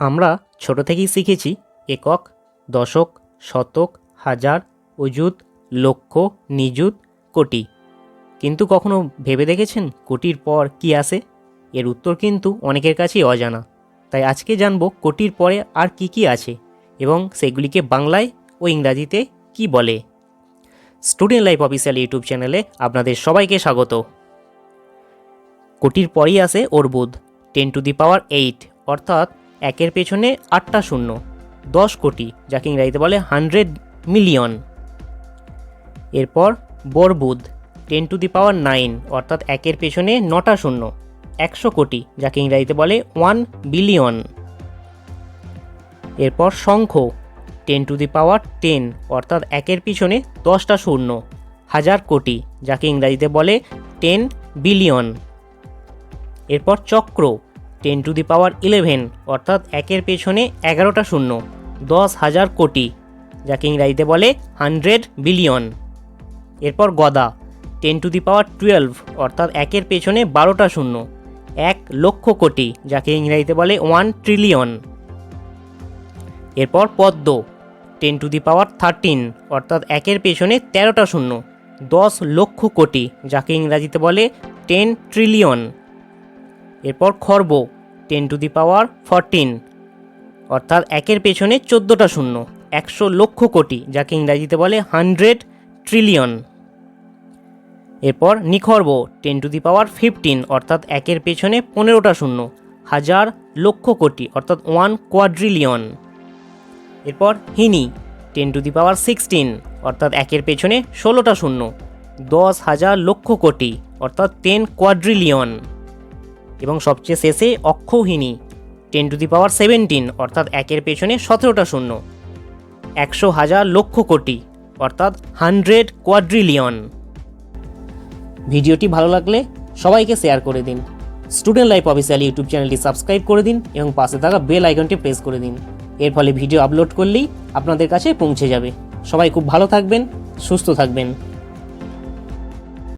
আমরা ছোট থেকেই শিখেছি একক, দশক, শতক, হাজার, অযুত, লক্ষ, নিযুত, কোটি। কিন্তু কখনো ভেবে দেখেছেন কোটির পর কি আসে এর উত্তর কিন্তু অনেকের কাছেই অজানা। তাই আজকে জানব কোটির পরে আর কি কি আছে এবং সেগুলিকে বাংলায় ও ইংরাজিতে কি বলে। স্টুডেন্ট লাইফ অফিসিয়াল ইউটিউব চ্যানেলে আপনাদের সবাইকে স্বাগত। কোটির পরই আসে অর্বুদ ten to the power eight, অর্থাৎ একের পেছনে আটটা শূন্য, দশ কোটি, যাকে ইংরাজিতে বলে হান্ড্রেড মিলিয়ন। এরপর বরবুদ, ten to the power nine, অর্থাৎ একের পেছনে নটা শূন্য, একশো কোটি, যাকে ইংরাজিতে বলে ওয়ান বিলিয়ন। এরপর শঙ্খ, ten to the power ten, অর্থাৎ একের পিছনে দশটা শূন্য, হাজার কোটি, যাকে ইংরাজিতে বলে টেন বিলিয়ন। এরপর চক্র ten to the power eleven, অর্থাৎ একের পেছনে এগারোটা শূন্য, দশ হাজার কোটি যাকে ইংরাজিতে বলে হান্ড্রেড বিলিয়ন। এরপর গদা, ten to the power twelve, অর্থাৎ একের পেছনে বারোটা শূন্য, এক লক্ষ কোটি, যাকে ইংরাজিতে বলে ওয়ান ট্রিলিয়ন। এরপর পদ্ম, ten to the power thirteen, অর্থাৎ একের পেছনে তেরোটা শূন্য, দশ লক্ষ কোটি, যাকে ইংরাজিতে বলে টেন ট্রিলিয়ন। এরপর খর্ব ten to the power fourteen. অর্থাৎ একের পেছনে চোদ্দোটা শূন্য, একশো লক্ষ কোটি, যাকে ইংরাজিতে বলে হান্ড্রেড ট্রিলিয়ন। এরপর নিখর্ব, ten to the power fifteen, অর্থাৎ একের পেছনে পনেরোটা শূন্য, হাজার লক্ষ কোটি, অর্থাৎ ওয়ান কোয়াড্রিলিয়ন। এরপর হিনি, ten to the power sixteen, অর্থাৎ একের পেছনে ষোলোটা শূন্য, দশ হাজার লক্ষ কোটি, অর্থাৎ টেন কোয়াড্রিলিয়ন। এবং সবচেয়ে শেষে অক্ষৌহিনী ten to the power seventeen অর্থাৎ একের পেছনে সতেরোটা শূন্য। একশো হাজার লক্ষ কোটি, অর্থাৎ হান্ড্রেড কোয়াড্রিলিয়ন ভিডিওটি ভালো লাগলে সবাইকে শেয়ার করে দিন। স্টুডেন্ট লাইফ অফিসিয়াল ইউটিউব চ্যানেলটি সাবস্ক্রাইব করে দিন এবং পাশে থাকা বেল আইকনটি প্রেস করে দিন। এর ফলে ভিডিও আপলোড করলেই আপনাদের কাছে পৌঁছে যাবে। সবাই খুব ভালো থাকবেন, সুস্থ থাকবেন।